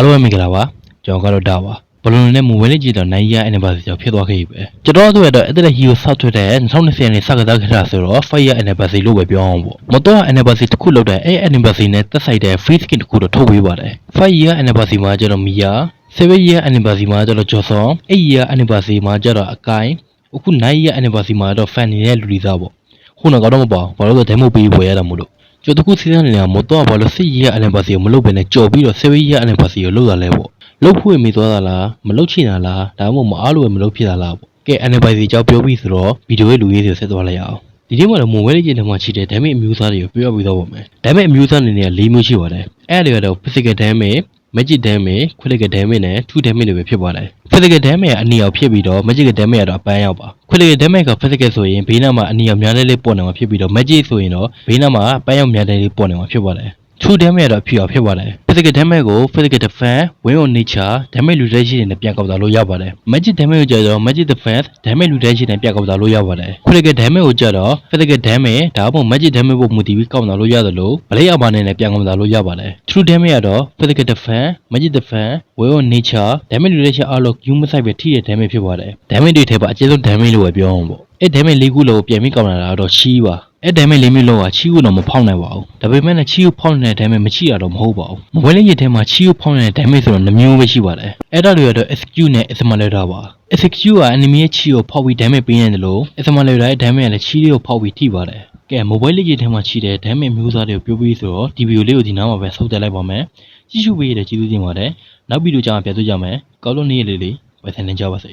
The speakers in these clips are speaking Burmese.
အားလုံးပဲမင်္ဂလာပါကျွန်တော်ကတော့ဒါပါဘလုံးနဲ့မူဝဲလေးကြည့်တော့နိုင်ရ anniversary ကြောင့်ဖြစ်သွားခဲ့ပြီပဲကျွန်တော်တို့ကတော့အဲ့ဒါဟီကိုဆောက်ထွက်တဲ့2020နဲ့စကားသားခတာဆိုတော့ fire anniversary လို့ပဲပြောအောင်ပေါ့မတော် anniversary တစ်ခုလုပ်တဲ့အဲ့ anniversary နဲ့သက်ဆိုင်တဲ့ free skin တစ်ခုတော့ထုတ်ပေးပါတယ် fire anniversary မှာကျတော့မီယာ7 year anniversary မှာကျတော့ဂျော်ဆွန်8 year anniversary မှာကျတော့အကိုင်အခု9 year anniversary မှာတော့ fan နေတဲ့လူတွေသားပေါ့ခုနကတော့မပေါ့ဘာလို့လဲ demo ပေးဝယ်ရတာမို့လို့ ကျော်တခုစီးစားနေတာမတော့ဘာလို့စစ်ရေးရ anniversary ကိုမလုပ်ဘဲနဲ့ကြော်ပြီးတော့7ရေးရ anniversary ကိုလုပ်တာလဲပေါ့လုပ်ဖို့မိသွားတာလားမလုပ်ချင်တာလားဒါမှမဟုတ်မအားလို့ပဲမလုပ်ဖြစ်တာလားပေါ့ကဲ anniversary ကြောင့်ပြောပြီးဆိုတော့ဗီဒီယိုရဲ့လူရေးစီကိုဆက်သွားလိုက်ရအောင်ဒီနေ့မှာတော့မွန်ဝဲလေးကျင်းထဲမှာရှိတဲ့ damage အမျိုးအစားတွေကိုပြောပြပြီးတော့ပါမယ် damage အမျိုးအစားအနေနဲ့၄မျိုးရှိပါတယ်အဲ့ဒါတွေကတော့ physical damage magic damage critical damage နဲ့ true damage တွေပဲဖြစ်ပါတယ် physical damage ကအနီရောင်ဖြစ်ပြီးတော့ magic damage ကတော့အပန်းရောက်ပါ critical damage က physical ဆိုရင်ဘေးနားမှာအနီရောင်များတဲ့လေးပေါ်နေမှာဖြစ်ပြီးတော့ magic ဆိုရင်တော့ဘေးနားမှာအပန်းရောက်များတဲ့လေးပေါ်နေမှာဖြစ်ပါတယ် true damage ကတော့အဖြူအောင်ဖြစ်ပါတယ် physical damage ကို physical defense win on nature damage reduction နဲ့ပြန်ကောက်တာလို့ရပါတယ် magic damage ကိုကြတော့ magic defense damage reduction နဲ့ပြန်ကောက်တာလို့ရပါတယ် critical damage ကိုကြတော့ physical damage ဒါမှမဟုတ် magic damage ကိုမူတည်ပြီးကောက်တာလို့ရတယ်လို့ဗလိအပါနဲ့လည်းပြန်ကောက်တာလို့ရပါတယ် true damage ကတော့ physical defense magic defense win on nature damage reduction အားလုံး you မဆိုင်ပဲထိတဲ့ damage ဖြစ်ပါတယ် damage တွေထဲပါအကျဉ်းဆုံး damage လို့ပဲပြောအောင်ပေါ့အဲ့ damage လေးခုလုံးကိုပြန်ပြီးကောက်လာတာတော့ chi ပါ အဲ့ damage လေးမျိုးလောကချီကိုတော့မဖောက်နိုင်ပါဘူးဒါပေမဲ့လည်းချီကိုဖောက်နေတဲ့ damage မရှိတာတော့မဟုတ်ပါဘူးမပွဲလေးရထဲမှာချီကိုဖောက်နေတဲ့ damage ဆိုတော့နှမျိုးပဲရှိပါတယ်အဲ့ဒါတွေကတော့ SQ နဲ့ Esmeralda ပါ SQ က enemy ရဲ့ချီကိုဖောက်ပြီး damage ပေးနေတယ်လို့ Esmeralda ရဲ့ damage ကလည်းချီလေးကိုဖောက်ပြီးထိပါတယ်ကဲ mobile လေးရထဲမှာရှိတဲ့ damage မျိုးစားတွေကိုပြောပြီးဆိုတော့ဒီဗီဒီယိုလေးကိုဒီနားမှာပဲဆုပ်တက်လိုက်ပါမယ်ကြည့်ရှုပေးရတဲ့ကျေးဇူးတင်ပါတယ်နောက်ဗီဒီယိုကြမှာပြန်တွေ့ကြမယ်ကောင်းလို့နေ့ရက်လေးလေးဝယ်ဆန်နေကြပါစေ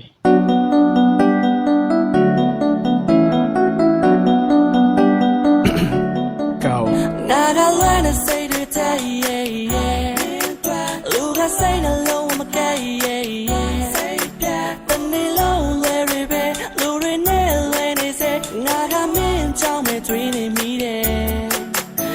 ကလည်းနဲ့စိတ်တွေတဲ့ yeah yeah လူကစိတ်နှလုံးမကဲ yeah yeah စိတ်ပြတနေ့လုံးလဲရပဲလူတွေနဲ့လဲနေစေငါကမင်းကြောင့်ပဲတွေ့နေမိ